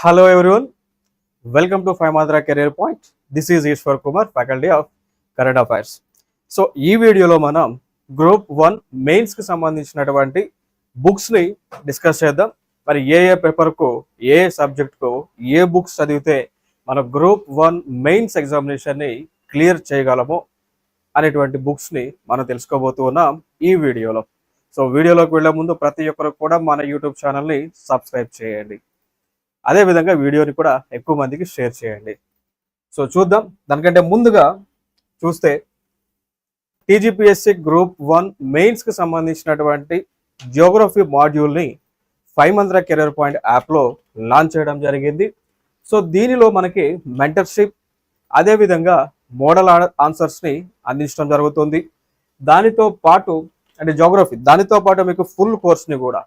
Hello everyone welcome to five Mandra career point this is Eshwar Kumar faculty of current affairs so ఈ వీడియోలో మనం group one మెయిన్స్కి సంబంధించినటువంటి బుక్స్ని discuss చేద్దాం. మరి ఏ ఏ పేపర్కు ఏ సబ్జెక్ట్కు ఏ బుక్స్ చదివితే మన గ్రూప్ వన్ మెయిన్స్ ఎగ్జామినేషన్ని క్లియర్ చేయగలము అనేటువంటి బుక్స్ని మనం తెలుసుకోబోతూ ఉన్నాం ఈ వీడియోలో. సో వీడియోలోకి వెళ్ళే ముందు ప్రతి ఒక్కరు కూడా మన యూట్యూబ్ ఛానల్ని సబ్స్క్రైబ్ చేయండి. అదేవిధంగా వీడియోని కూడా ఎక్కువ మందికి షేర్ చేయండి. సో చూద్దాం. దానికంటే ముందుగా చూస్తే టీజీపీఎస్సీ గ్రూప్ వన్ మెయిన్స్కి సంబంధించినటువంటి జియోగ్రఫీ మాడ్యూల్ని ఫైవ్ మంత్ర కెరీర్ పాయింట్ యాప్లో లాంచ్ చేయడం జరిగింది. సో దీనిలో మనకి మెంటర్షిప్ అదేవిధంగా మోడల్ ఆన్సర్స్ని అందించడం జరుగుతుంది. దానితో పాటు అంటే జోగ్రఫీ దానితో పాటు మీకు ఫుల్ కోర్స్ని కూడా.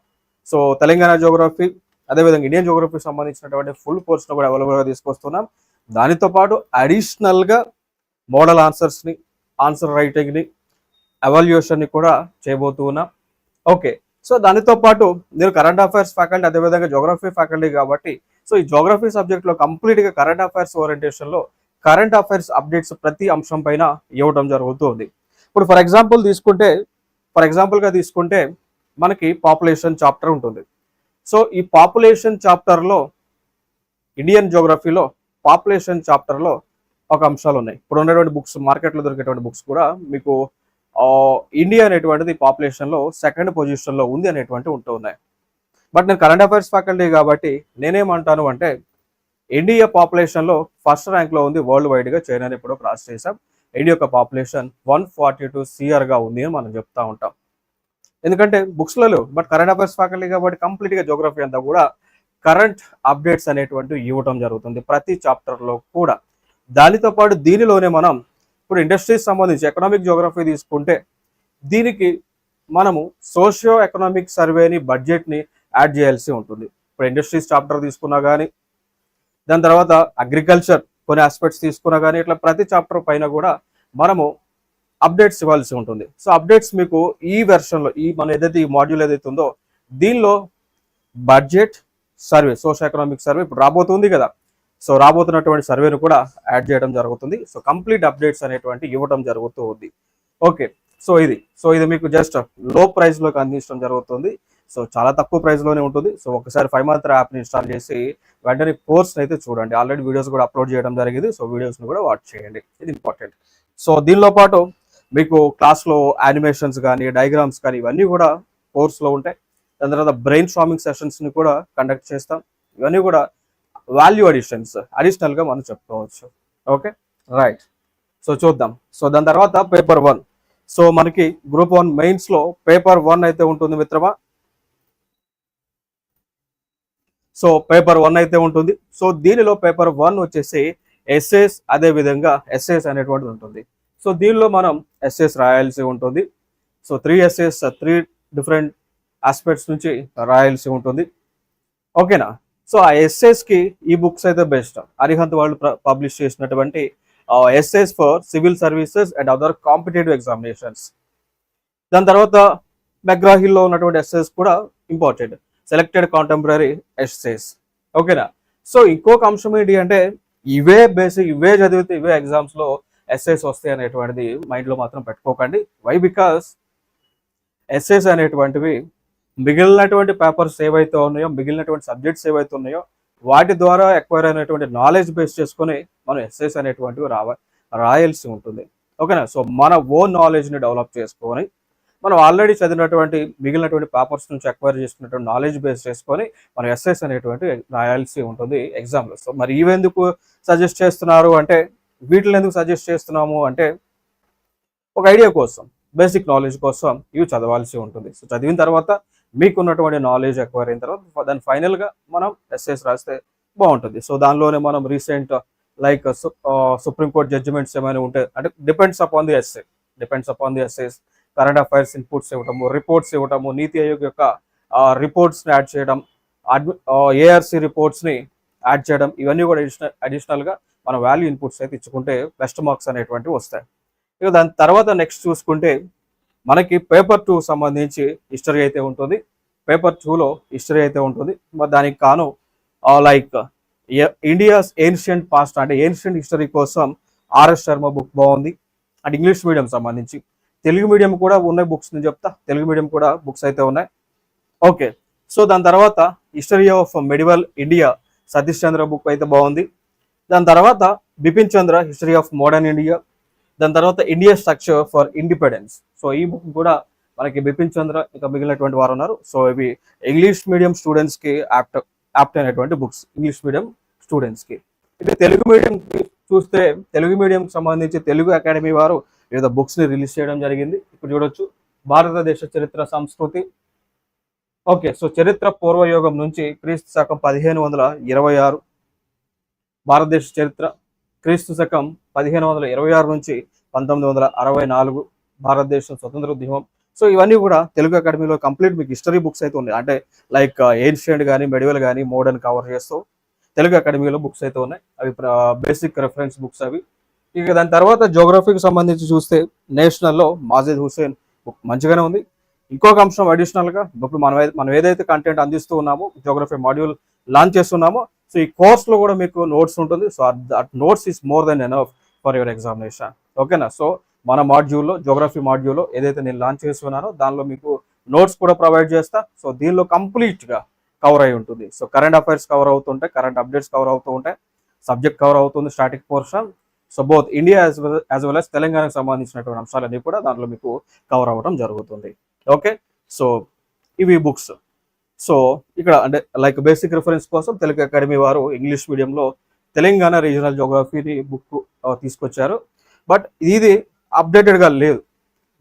సో తెలంగాణ జోగ్రఫీ అదేవిధంగా ఇండియన్ జోగ్రఫీకి సంబంధించినటువంటి ఫుల్ కోర్స్ను కూడా అవైలబుల్గా తీసుకొస్తున్నాం. దానితో పాటు అడిషనల్గా మోడల్ ఆన్సర్స్ని ఆన్సర్ రైటింగ్ని ఎవాల్యుయేషన్ని కూడా చేయబోతూ ఉన్నాం. ఓకే సో దానితో పాటు నేను కరెంట్ అఫైర్స్ ఫ్యాకల్టీ అదేవిధంగా జోగ్రఫీ ఫ్యాకల్టీ కాబట్టి సో ఈ జోగ్రఫీ సబ్జెక్ట్లో కంప్లీట్గా కరెంట్ అఫైర్స్ ఓరియంటేషన్లో కరెంట్ అఫైర్స్ అప్డేట్స్ ప్రతి అంశం పైన ఇవ్వడం జరుగుతుంది ఇప్పుడు ఫర్ ఎగ్జాంపుల్ తీసుకుంటే ఫర్ ఎగ్జాంపుల్గా తీసుకుంటే మనకి పాపులేషన్ చాప్టర్ ఉంటుంది. సో ఈ పాపులేషన్ చాప్టర్లో ఇండియన్ జోగ్రఫీలో పాపులేషన్ చాప్టర్లో ఒక అంశాలు ఉన్నాయి. ఇప్పుడు ఉన్నటువంటి బుక్స్ మార్కెట్లో దొరికేటువంటి బుక్స్ కూడా మీకు ఇండియా అనేటువంటిది పాపులేషన్లో సెకండ్ పొజిషన్లో ఉంది అనేటువంటి ఉంటూ ఉన్నాయి. బట్ నేను కరెంట్ అఫైర్స్ ఫ్యాకల్టీ కాబట్టి నేనేమంటాను అంటే ఇండియా పాపులేషన్లో ఫస్ట్ ర్యాంక్లో ఉంది వరల్డ్ వైడ్గా చైనాని ఇప్పుడు క్రాస్ చేసాం ఇండియా యొక్క పాపులేషన్ వన్ ఫార్టీ టూ సిఆర్గా ఉంది అని మనం చెప్తా ఉంటాం. ఎందుకంటే బుక్స్లో లేవు బట్ కరెంట్ అఫైర్స్ ఫ్యాకల్టీ కాబట్టి కంప్లీట్గా జోగ్రఫీ అంతా కూడా కరెంట్ అప్డేట్స్ అనేటువంటివి ఇవ్వటం జరుగుతుంది ప్రతి చాప్టర్లో కూడా. దానితో పాటు దీనిలోనే మనం ఇప్పుడు ఇండస్ట్రీస్ సంబంధించి ఎకనామిక్ జోగ్రఫీ తీసుకుంటే దీనికి మనము సోషియో ఎకనామిక్ సర్వేని బడ్జెట్ని యాడ్ చేయాల్సి ఉంటుంది. ఇప్పుడు ఇండస్ట్రీస్ చాప్టర్ తీసుకున్నా కానీ దాని తర్వాత అగ్రికల్చర్ కొన్ని ఆస్పెక్ట్స్ తీసుకున్నా కానీ ఇట్లా ప్రతి చాప్టర్ పైన కూడా మనము అప్డేట్స్ ఇవ్వాల్సి ఉంటుంది. సో అప్డేట్స్ మీకు ఈ వెర్షన్లో ఈ మన ఏదైతే ఈ మాడ్యూల్ ఏదైతే ఉందో దీనిలో budget survey social economic survey ఇప్పుడు రాబోతుంది కదా. సో రాబోతున్నటువంటి సర్వేను కూడా యాడ్ చేయడం జరుగుతుంది. సో కంప్లీట్ అప్డేట్స్ అనేటువంటి ఇవ్వడం జరుగుతూ ఉంది. ఓకే సో ఇది. సో ఇది మీకు జస్ట్లో ప్రైస్లోకి అందించడం జరుగుతుంది. సో చాలా తక్కువ ప్రైస్లోనే ఉంటుంది. సో ఒకసారి ఫైవ్ మంత్ యాప్ని ఇన్స్టాల్ చేసి వెంటనే కోర్స్ అయితే చూడండి. ఆల్రెడీ వీడియోస్ కూడా అప్లోడ్ చేయడం జరిగింది. సో వీడియోస్ని కూడా వాచ్ చేయండి. ఇది ఇంపార్టెంట్ సో దీనిలో పాటు మీకు క్లాస్లో యానిమేషన్స్ కానీ డయాగ్రామ్స్ కానీ ఇవన్నీ కూడా కోర్స్లో ఉంటాయి. దాని తర్వాత బ్రెయిన్ స్ట్రామింగ్ సెషన్స్ని కూడా కండక్ట్ చేస్తాం. ఇవన్నీ కూడా వాల్యూ అడిషన్స్ అడిషనల్గా మనం చెప్పుకోవచ్చు. ఓకే రైట్ సో చూద్దాం. సో దాని తర్వాత పేపర్ వన్ సో మనకి గ్రూప్ వన్ మెయిన్స్లో పేపర్ వన్ అయితే ఉంటుంది మిత్రమా? సో పేపర్ వన్ అయితే ఉంటుంది. సో దీనిలో పేపర్ వన్ వచ్చేసి ఎస్ఎస్ అదే విధంగా ఎస్ఎస్ అనేటువంటిది ఉంటుంది. సో దీనిలో మనం ఎస్ఎస్ రాయాల్సి ఉంటుంది. So three essays three different aspects నుంచి రాయాల్సి ఉంటుంది. ఓకేనా సో ఆ ఎస్ఎస్కి ఈ బుక్స్ అయితే బెస్ట్ అరిహంత్ వాళ్ళు పబ్లిష్ చేసినటువంటి essays for civil services and other competitive examinations దాని తర్వాత మెగ్రాహిల్లో ఉన్నటువంటి ఎస్ఎస్ కూడా ఇంపార్టెంట్ సెలెక్టెడ్ కాంటెంపరీ ఎస్ఎస్ ఓకేనా సో ఇంకొక అంశం ఏంటి అంటే ఇవే బేసిక్ ఇవే చదివితే ఇవే ఎగ్జామ్స్లో లో ఎస్ఎస్ వస్తాయి అనేటువంటిది మైండ్లో మాత్రం పెట్టుకోకండి. వై బికాస్ ఎస్ఎస్ అనేటువంటివి మిగిలినటువంటి పేపర్స్ ఏవైతే ఉన్నాయో మిగిలినటువంటి సబ్జెక్ట్స్ ఏవైతే ఉన్నాయో వాటి ద్వారా ఎక్వైర్ అయినటువంటి నాలెడ్జ్ బేస్ చేసుకొని మనం ఎస్ఎస్ అనేటువంటివి రావ రాయాల్సి ఉంటుంది. ఓకేనా సో మన ఓన్ నాలెడ్జ్ని డెవలప్ చేసుకొని మనం ఆల్రెడీ చదివినటువంటి మిగిలినటువంటి పేపర్స్ నుంచి ఎక్వైర్ చేసుకున్నటువంటి నాలెడ్జ్ బేస్ చేసుకొని మనం ఎస్ఎస్ అనేటువంటి రాయాల్సి ఉంటుంది. ఎగ్జామ్లో సో మరి ఇవెందుకు సజెస్ట్ చేస్తున్నారు అంటే వీటిని ఎందుకు సజెస్ట్ చేస్తున్నాము అంటే ఒక ఐడియా కోసం బేసిక్ నాలెడ్జ్ కోసం ఇవి చదవాల్సి ఉంటుంది. సో చదివిన తర్వాత మీకున్నటువంటి నాలెడ్జ్ ఎక్వైర్ అయిన తర్వాత దాని ఫైనల్గా మనం ఎస్ఎస్ రాస్తే బాగుంటుంది. సో దానిలోనే మనం రీసెంట్ లైక్ సుప్రీంకోర్టు జడ్జిమెంట్స్ ఏమైనా ఉంటే అంటే depends upon the SA depends upon the SAs current affairs inputs ఇవ్వటము రిపోర్ట్స్ ఇవ్వటము నీతి ఆయోగ్ యొక్క రిపోర్ట్స్ని యాడ్ చేయడం ఏఆర్సి రిపోర్ట్స్ని యాడ్ చేయడం ఇవన్నీ కూడా అడిషనల్ అడిషనల్గా మన వాల్యూ ఇన్పుట్స్ అయితే ఇచ్చుకుంటే బెస్ట్ మార్క్స్ అనేటువంటివి వస్తాయి. ఇక దాని తర్వాత నెక్స్ట్ చూసుకుంటే మనకి పేపర్ టూ సంబంధించి హిస్టరీ అయితే ఉంటుంది. పేపర్ టూలో హిస్టరీ అయితే ఉంటుంది. మరి దానికి కాను లైక్ ఇండియాస్ ఏన్షియంట్ పాస్ట్ అంటే ఏన్షియంట్ హిస్టరీ కోసం ఆర్ఎస్ శర్మ బుక్ బాగుంది. అండ్ ఇంగ్లీష్ మీడియం సంబంధించి. తెలుగు మీడియం కూడా ఉన్నాయి బుక్స్ నేను చెప్తా. తెలుగు మీడియం కూడా బుక్స్ అయితే ఉన్నాయి. ఓకే సో దాని తర్వాత history of medieval India Satish Chandra book అయితే బాగుంది. దాని తర్వాత Bipin Chandra history of modern India దాని తర్వాత India structure for independence so ఈ బుక్ కూడా మనకి బిపిన్ చంద్ర ఇంకా మిగిలినటువంటి వారు ఉన్నారు. సో ఇవి ఇంగ్లీష్ మీడియం స్టూడెంట్స్కి యాప్ట్ యాప్ట్ అయినటువంటి బుక్స్ ఇంగ్లీష్ మీడియం స్టూడెంట్స్కి. ఇక తెలుగు మీడియం చూస్తే తెలుగు మీడియం సంబంధించి తెలుగు అకాడమీ వారు వివిధ బుక్స్ని రిలీజ్ చేయడం జరిగింది. ఇప్పుడు చూడొచ్చు. భారతదేశ చరిత్ర సంస్కృతి. ఓకే సో చరిత్ర పూర్వయోగం నుంచి క్రీస్తు శకం పదిహేను వందల ఇరవై ఆరు. భారతదేశ చరిత్ర క్రీస్తు శకం పదిహేను వందల ఇరవై ఆరు నుంచి పంతొమ్మిది వందల అరవై నాలుగు భారతదేశం స్వతంత్ర ఉద్యమం సో ఇవన్నీ కూడా తెలుగు అకాడమీలో కంప్లీట్ మీకు హిస్టరీ బుక్స్ అయితే ఉన్నాయి. అంటే లైక్ uh, ఏన్షియంట్ కానీ మెడివల్ కానీ మోడర్న్ కవర్ చేస్తూ తెలుగు అకాడమీలో బుక్స్ అయితే ఉన్నాయి. అవి uh, బేసిక్ రెఫరెన్స్ బుక్స్ అవి. ఇక దాని తర్వాత జోగ్రఫీకి సంబంధించి చూస్తే నేషనల్లో మాజిద్ హుసేన్ బుక్ మంచిగానే ఉంది. ఇంకొక అంశం అడిషనల్గా ఇప్పుడు మనం మనం ఏదైతే కంటెంట్ అందిస్తూ ఉన్నామో జోగ్రఫీ మాడ్యూల్ లాంచ్ చేస్తున్నామో సో ఈ కోర్స్లో కూడా మీకు నోట్స్ ఉంటుంది. So that notes is more than enough for your examination ఓకేనా సో మన మాడ్యూల్లో జోగ్రఫీ మాడ్యూల్లో ఏదైతే నేను లాంచ్ చేస్తున్నానో దానిలో మీకు నోట్స్ కూడా ప్రొవైడ్ చేస్తా. సో దీనిలో కంప్లీట్గా కవర్ అయి ఉంటుంది. సో కరెంట్ అఫైర్స్ కవర్ అవుతుంటాయి కరెంట్ అప్డేట్స్ కవర్ అవుతూ ఉంటాయి. సబ్జెక్ట్ కవర్ అవుతుంది static portion so both India as well as well as తెలంగాణకు సంబంధించినటువంటి అంశాలన్నీ కూడా దాంట్లో మీకు కవర్ అవ్వడం జరుగుతుంది. ఓకే సో ఇవి బుక్స్ సో ఇక్కడ అంటే లైక్ బేసిక్ రిఫరెన్స్ కోసం తెలుగు అకాడమీ వారు ఇంగ్లీష్ మీడియంలో తెలంగాణ రీజనల్ జోగ్రఫీని బుక్ తీసుకొచ్చారు. బట్ ఇది అప్డేటెడ్గా లేదు.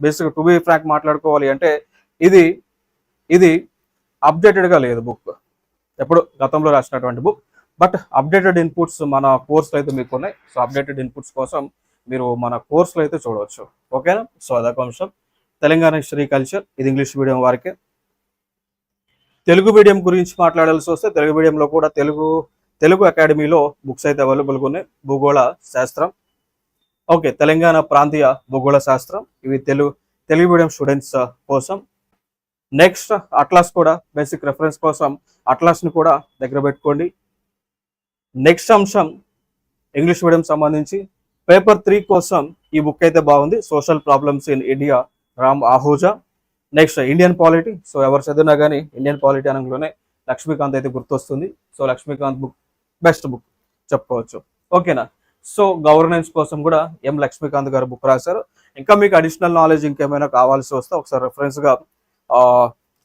బేసిక్ టు బి ఫ్రాంక్ మాట్లాడుకోవాలి అంటే ఇది ఇది అప్డేటెడ్గా లేదు బుక్ ఎప్పుడు గతంలో రాసినటువంటి బుక్ బట్ అప్డేటెడ్ ఇన్పుట్స్ మన కోర్సులో అయితే మీకు ఉన్నాయి. సో అప్డేటెడ్ ఇన్పుట్స్ కోసం మీరు మన కోర్సులో అయితే చూడవచ్చు. ఓకేనా సో అదొక అంశం. తెలంగాణ హిస్టరీ కల్చర్ ఇది ఇంగ్లీష్ మీడియం వారికి. తెలుగు మీడియం గురించి మాట్లాడాల్సి వస్తే తెలుగు మీడియంలో కూడా తెలుగు తెలుగు అకాడమీలో బుక్స్ అయితే అవైలబుల్గా ఉన్నాయి. భూగోళ శాస్త్రం. ఓకే తెలంగాణ ప్రాంతీయ భూగోళ శాస్త్రం. ఇవి తెలుగు తెలుగు మీడియం స్టూడెంట్స్ కోసం. నెక్స్ట్ అట్లాస్ కూడా బేసిక్ రెఫరెన్స్ కోసం అట్లాస్ని కూడా దగ్గర పెట్టుకోండి. నెక్స్ట్ అంశం ఇంగ్లీష్ మీడియం సంబంధించి. పేపర్ త్రీ కోసం ఈ బుక్ అయితే బాగుంది. Social problems in India Ram Ahuja next Indian polity so ఎవరు చదివినా కానీ ఇండియన్ పాలిటీ అనగానే లక్ష్మీకాంత్ అయితే గుర్తొస్తుంది. So Laxmikanth book best book చెప్పుకోవచ్చు. ఓకేనా సో గవర్నెన్స్ కోసం కూడా ఎం లక్ష్మీకాంత్ గారు బుక్ రాశారు. ఇంకా మీకు అడిషనల్ నాలెడ్జ్ ఇంకేమైనా కావాల్సి వస్తే ఒకసారి రెఫరెన్స్గా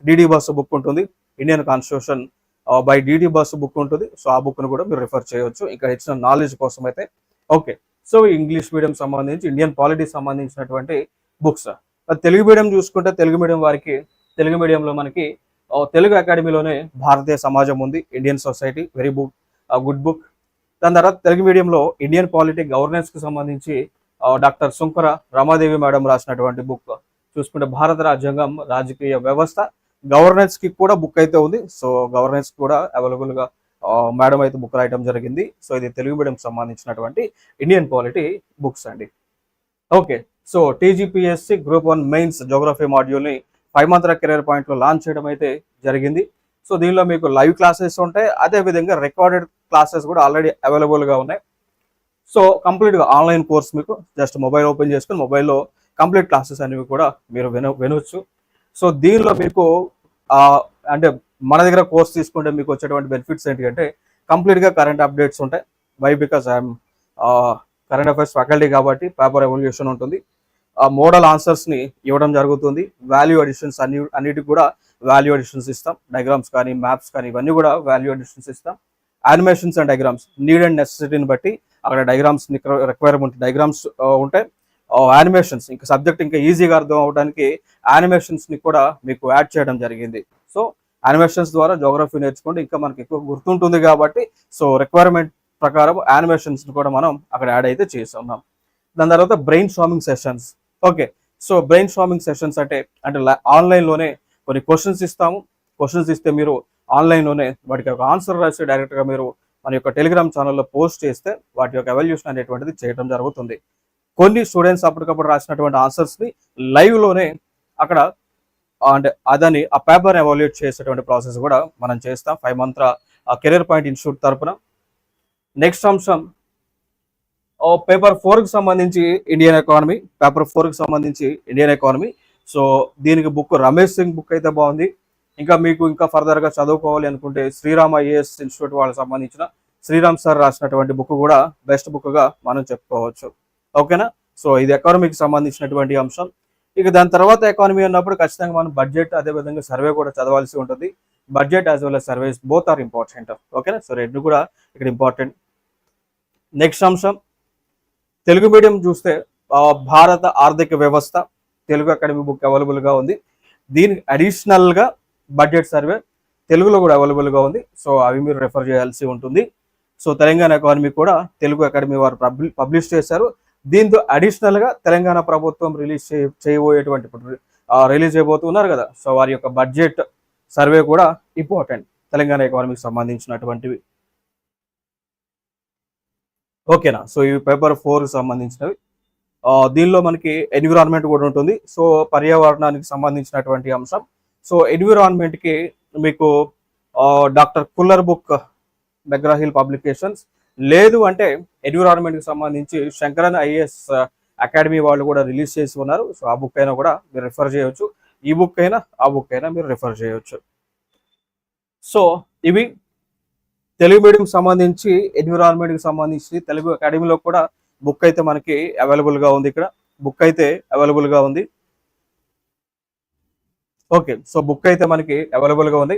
డిడి బస్సు బుక్ ఉంటుంది. Indian constitution by DD Basu book ఉంటుంది. సో ఆ బుక్ను కూడా మీరు రిఫర్ చేయొచ్చు. ఇంకా ఇచ్చిన నాలెడ్జ్ కోసం అయితే. ఓకే సో ఇంగ్లీష్ మీడియం సంబంధించి ఇండియన్ పాలిటీ సంబంధించినటువంటి బుక్స్ తెలుగు మీడియం చూసుకుంటే తెలుగు మీడియం వారికి తెలుగు మీడియంలో మనకి తెలుగు అకాడమీలోనే భారతీయ సమాజం ఉంది Indian society very book good book. దాని తర్వాత తెలుగు మీడియంలో ఇండియన్ పాలిటీ గవర్నెన్స్కి సంబంధించి డాక్టర్ సుంకర రమాదేవి మేడం రాసినటువంటి బుక్. చూసుకుంటే భారత రాజ్యాంగం రాజకీయ వ్యవస్థ గవర్నెన్స్కి కూడా బుక్ అయితే ఉంది. సో గవర్నెన్స్ కూడా అవైలబుల్గా మేడం అయితే బుక్ రాయడం జరిగింది. సో ఇది తెలుగు మీడియం సంబంధించినటువంటి ఇండియన్ పాలిటీ బుక్స్ అండి. Okay. So TGPSC group one mains geography మాడ్యూల్ని five Mantra career పాయింట్లో లాంచ్ చేయడం అయితే జరిగింది. సో దీనిలో మీకు లైవ్ క్లాసెస్ ఉంటాయి. అదే విధంగా రికార్డెడ్ క్లాసెస్ కూడా ఆల్రెడీ అవైలబుల్గా ఉన్నాయి. సో కంప్లీట్గా ఆన్లైన్ కోర్స్ మీకు జస్ట్ మొబైల్ ఓపెన్ చేసుకుని మొబైల్లో కంప్లీట్ క్లాసెస్ అనేవి కూడా మీరు విన వినవచ్చు సో దీనిలో మీకు అంటే మన దగ్గర కోర్స్ తీసుకుంటే మీకు వచ్చేటువంటి బెనిఫిట్స్ ఏంటి అంటే కంప్లీట్గా కరెంట్ అప్డేట్స్ ఉంటాయి. Why because I'm current affairs faculty కాబట్టి పేపర్ ఎవల్యూషన్ ఉంటుంది. మోడల్ ఆన్సర్స్ని ఇవ్వడం జరుగుతుంది. వాల్యూ అడిషన్స్ అన్ని అన్నిటికి కూడా వాల్యూ అడిషన్స్ ఇస్తాం. డయాగ్రామ్స్ కానీ మ్యాప్స్ కానీ ఇవన్నీ కూడా వాల్యూ అడిషన్స్ ఇస్తాం. Animations and diagrams need and నెసెసిటీని బట్టి అక్కడ డయాగ్రామ్స్ రిక్వైర్మెంట్ డయాగ్రామ్స్ ఉంటాయి. యానిమేషన్స్ ఇంకా సబ్జెక్ట్ ఇంకా ఈజీగా అర్థం అవడానికి యానిమేషన్స్ని కూడా మీకు యాడ్ చేయడం జరిగింది. సో యానిమేషన్స్ ద్వారా జోగ్రఫీ నేర్చుకుంటే ఇంకా మనకి ఎక్కువ గుర్తుంటుంది కాబట్టి సో రిక్వైర్మెంట్ ప్రకారం యానిమేషన్స్ని కూడా మనం అక్కడ యాడ్ అయితే చేస్తున్నాం. దాని తర్వాత brain storming sessions okay. So brain storming sessions అంటే అంటే ఆన్లైన్లోనే కొన్ని క్వశ్చన్స్ ఇస్తాము. క్వశ్చన్స్ ఇస్తే మీరు ఆన్లైన్లోనే వాటికి ఒక ఆన్సర్ రాసి డైరెక్ట్గా మీరు మన యొక్క టెలిగ్రామ్ ఛానల్లో పోస్ట్ చేస్తే వాటి యొక్క ఎవల్యూషన్ అనేటువంటిది చేయడం జరుగుతుంది. కొన్ని స్టూడెంట్స్ అప్పటికప్పుడు రాసినటువంటి ఆన్సర్స్ని లైవ్లోనే లైవ్లోనే అక్కడ అంటే అదని ఆ పేపర్ ఎవాల్యుయేట్ చేసేటువంటి ప్రాసెస్ కూడా మనం చేస్తాం. Five Mantra career point institute తరపున. నెక్స్ట్ అంశం పేపర్ ఫోర్కి సంబంధించి ఇండియన్ ఎకానమీ పేపర్ ఫోర్కి సంబంధించి ఇండియన్ ఎకానమీ. సో దీనికి బుక్ రమేష్ సింగ్ బుక్ అయితే బాగుంది. ఇంకా మీకు ఇంకా ఫర్దర్గా చదువుకోవాలి అనుకుంటే శ్రీరామ్ ఐఏఎస్ ఇన్స్టిట్యూట్ వాళ్ళకి సంబంధించిన శ్రీరామ్ సార్ రాసినటువంటి బుక్ కూడా బెస్ట్ బుక్గా మనం చెప్పుకోవచ్చు. ఓకేనా? సో ఇది ఎకానమీకి సంబంధించినటువంటి అంశం. ఇక దాని తర్వాత ఎకానమీ అన్నప్పుడు ఖచ్చితంగా మనం బడ్జెట్ అదేవిధంగా సర్వే కూడా చదవాల్సి ఉంటుంది. Budget as well surveys both are important ఓకేనా? సో రెండు కూడా ఇక్కడ ఇంపార్టెంట్ నెక్స్ట్ అంశం. తెలుగు మీడియం చూస్తే భారత ఆర్థిక వ్యవస్థ తెలుగు అకాడమీ బుక్ అవైలబుల్గా ఉంది. దీనికి అడిషనల్గా బడ్జెట్ సర్వే తెలుగులో కూడా అవైలబుల్గా ఉంది. సో అవి మీరు రెఫర్ చేయాల్సి ఉంటుంది. సో తెలంగాణ ఎకానమీ కూడా తెలుగు అకాడమీ వారు పబ్లిష్ చేశారు. దీంతో అడిషనల్గా తెలంగాణ ప్రభుత్వం రిలీజ్ చేయబోయేటువంటి రిలీజ్ చేయబోతున్నారు కదా. సో వారి యొక్క బడ్జెట్ సర్వే కూడా ఇంపార్టెంట్ తెలంగాణ ఎకానమీకి సంబంధించినటువంటివి. ఓకేనా? సో ఇవి పేపర్ ఫోర్ సంబంధించినవి. దీనిలో మనకి ఎన్విరాన్మెంట్ కూడా ఉంటుంది. సో పర్యావరణానికి సంబంధించినటువంటి అంశం. సో ఎన్విరాన్మెంట్కి మీకు doctor Khullar book McGraw Hill publications. లేదు అంటే ఎన్విరాన్మెంట్కి సంబంధించి శంకరన్ ఐఏఎస్ అకాడమీ వాళ్ళు కూడా రిలీజ్ చేసి ఉన్నారు. సో ఆ బుక్ అయినా కూడా మీరు రిఫర్ చేయవచ్చు ఈ బుక్ అయినా ఆ బుక్ అయినా మీరు రిఫర్ చేయవచ్చు సో ఇవి తెలుగు మీడియం సంబంధించి ఎన్విరాన్మెంట్కి సంబంధించి తెలుగు అకాడమీలో కూడా బుక్ అయితే మనకి అవైలబుల్గా ఉంది ఇక్కడ. బుక్ అయితే అవైలబుల్గా ఉంది. ఓకే సో బుక్ అయితే మనకి అవైలబుల్గా ఉంది.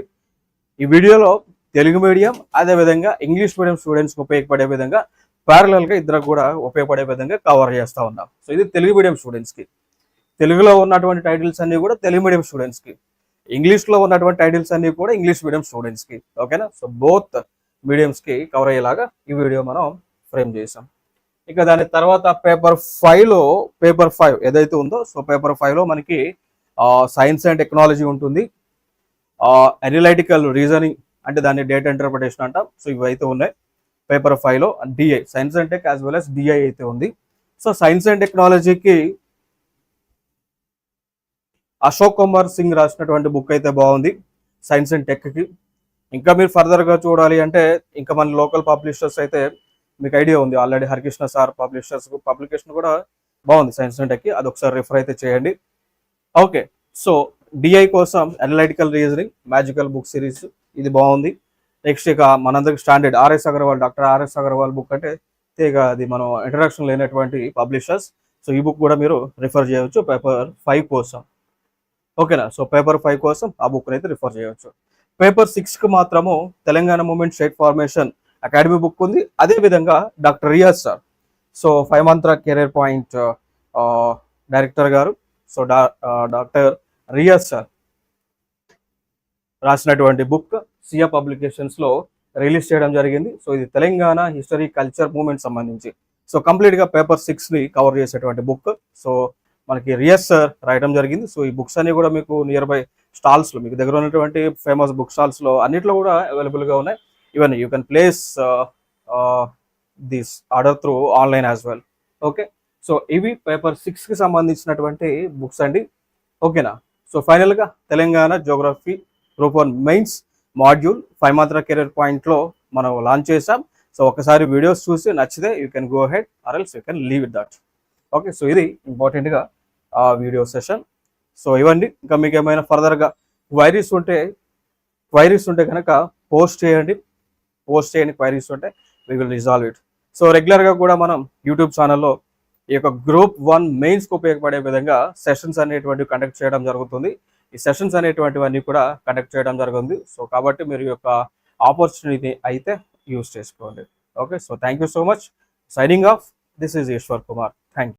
ఈ వీడియోలో తెలుగు మీడియం అదే విధంగా ఇంగ్లీష్ మీడియం స్టూడెంట్స్కి ఉపయోగపడే విధంగా parallel గా ఇద్దరు కూడా ఉపయోగపడే విధంగా కవర్ చేస్తా ఉన్నాం. సో ఇది తెలుగు మీడియం స్టూడెంట్స్కి. తెలుగులో ఉన్నటువంటి టైటిల్స్ అన్ని కూడా తెలుగు మీడియం స్టూడెంట్స్కి. ఉన్నటువంటి టైటిల్స్ అన్ని కూడా ఇంగ్లీష్ మీడియం స్టూడెంట్స్కి ఓకేనా సో బోత్ మీడియంస్కి కవర్ అయ్యేలాగా ఈ వీడియో మనం ఫ్రేమ్ చేసాం. ఇక దాని తర్వాత పేపర్ ఫైవ్లో పేపర్ ఫైవ్ ఏదైతే ఉందో సో పేపర్ ఫైవ్లో మనకి సైన్స్ అండ్ టెక్నాలజీ ఉంటుంది. అనలిటికల్ రీజనింగ్ అంటే దాన్ని డేటా ఇంటర్ప్రిటేషన్ అంటాం. సో ఇవైతే ఉన్నాయి. పేపర్ ఫైవ్లో DI science and tech as well as DI అయితే ఉంది. సో సైన్స్ అండ్ టెక్నాలజీకి అశోక్ కుమార్ సింగ్ రాసినటువంటి బుక్ అయితే బాగుంది. సైన్స్ అండ్ టెక్కి ఇంకా మీరు ఫర్దర్గా చూడాలి అంటే ఇంకా మన లోకల్ పబ్లిషర్స్ అయితే మీకు ఐడియా ఉంది. Already Harikrishna sir publishers publication కూడా బాగుంది సైన్స్ అండ్ అది ఒకసారి రిఫర్ అయితే చేయండి. ఓకే సో డిఐ కోసం analytical reasoning magical book series ఇది బాగుంది. నెక్స్ట్ ఇక మనందరికి standard R S Agarwal doctor R S Agarwal book అంటే తీగ అది మనం ఇంట్రడక్షన్ లేనటువంటి పబ్లిషర్స్ సో ఈ బుక్ కూడా మీరు రిఫర్ చేయవచ్చు. పేపర్ ఫైవ్ కోసం. ఓకేనా సో పేపర్ ఫైవ్ కోసం ఆ బుక్ అయితే రిఫర్ చేయవచ్చు. పేపర్ సిక్స్కి మాత్రము Telangana movement state formation academy book ఉంది. అదే విధంగా doctor Riyaz sir. So five Mantra career point director గారు. సో డాక్టర్ రియాజ్ సార్ రాసినటువంటి బుక్ సియా పబ్లికేషన్స్లో రిలీజ్ చేయడం జరిగింది. సో ఇది తెలంగాణ హిస్టరీ కల్చర్ మూమెంట్ సంబంధించి. సో కంప్లీట్గా పేపర్ సిక్స్ని కవర్ చేసేటువంటి బుక్. సో మనకి రియస్ సార్ రాయడం జరిగింది. సో ఈ బుక్స్ అన్ని కూడా మీకు నియర్ బై స్టాల్స్లో మీకు దగ్గర ఉన్నటువంటి ఫేమస్ బుక్ స్టాల్స్లో అన్నిట్లో కూడా అవైలబుల్గా ఉన్నాయి. Even you can place this order through online as well okay so ఇవి పేపర్ సిక్స్కి సంబంధించినటువంటి బుక్స్ అండి. ఓకేనా సో ఫైనల్గా Telangana geography group one mains module five Mantra career పాయింట్లో మనం లాంచ్ చేసాం సో ఒకసారి వీడియోస్ చూసి నచ్చితే you can go head or else you can leave it that okay so ఇది ఇంపార్టెంట్గా ఆ వీడియో సెషన్ సో ఇవ్వండి. ఇంకా మీకు ఏమైనా ఫర్దర్గా క్వైరీస్ ఉంటే క్వైరీస్ ఉంటే కనుక పోస్ట్ చేయండి. పోస్ట్ చేయండి క్వైరీస్ ఉంటే we will resolve it so రెగ్యులర్గా కూడా మనం యూట్యూబ్ ఛానల్లో ఈ యొక్క గ్రూప్ వన్ మెయిన్స్కు ఉపయోగపడే విధంగా సెషన్స్ అనేటువంటివి కండక్ట్ చేయడం జరుగుతుంది. ఈ సెషన్స్ అనేటువంటివన్నీ కూడా కండక్ట్ చేయడం జరుగుతుంది. సో కాబట్టి మీరు ఈ యొక్క ఆపర్చునిటీ అయితే యూస్ చేసుకోండి. Okay so thank you so much signing off this is Eshwar Kumar thank